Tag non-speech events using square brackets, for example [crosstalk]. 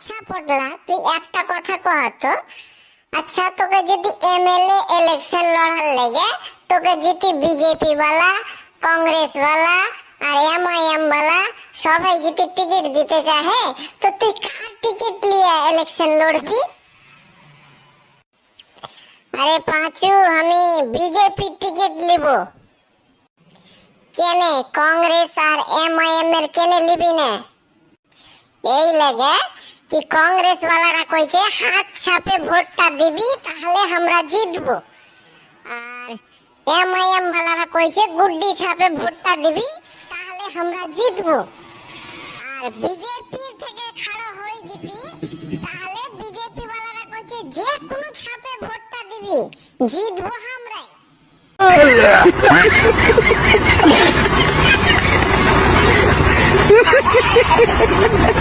আচ্ছা পটলা, তুই একটা কথা কহাতো আচ্ছা তোকে যদি এমএলএ ইলেকশন লড়ার লেগে, তোকে যদি বিজেপি বালা, কংগ্রেস বালা, আর এমআইএম বালা, সবাই যদি টিকিট দিতে চাহে, তো তুই কার টিকিট লিয়ে ইলেকশন লড়বি? আরে পাঁচু, আমি বিজেপি টিকিট লিব কেনে, কংগ্রেস আর এম আই এম এর কেনে লিবি না? এই লাগে কি কংগ্রেস ওয়ালারা কইছে, হাত ছাপে ভোটটা দিবি, তাহলে আমরা জিতবো। আর এমআইএম ওয়ালারা কইছে, গুড্ডি ছাপে ভোটটা দিবি, তাহলে আমরা জিতবো। আর বিজেপি থেকে খাড়া হয়ে জিবি তাহলে বিজেপি ওয়ালারা কইছে, যে কোনো ছাপে ভোটটা দিবি, জিতবো আমরাই। [laughs]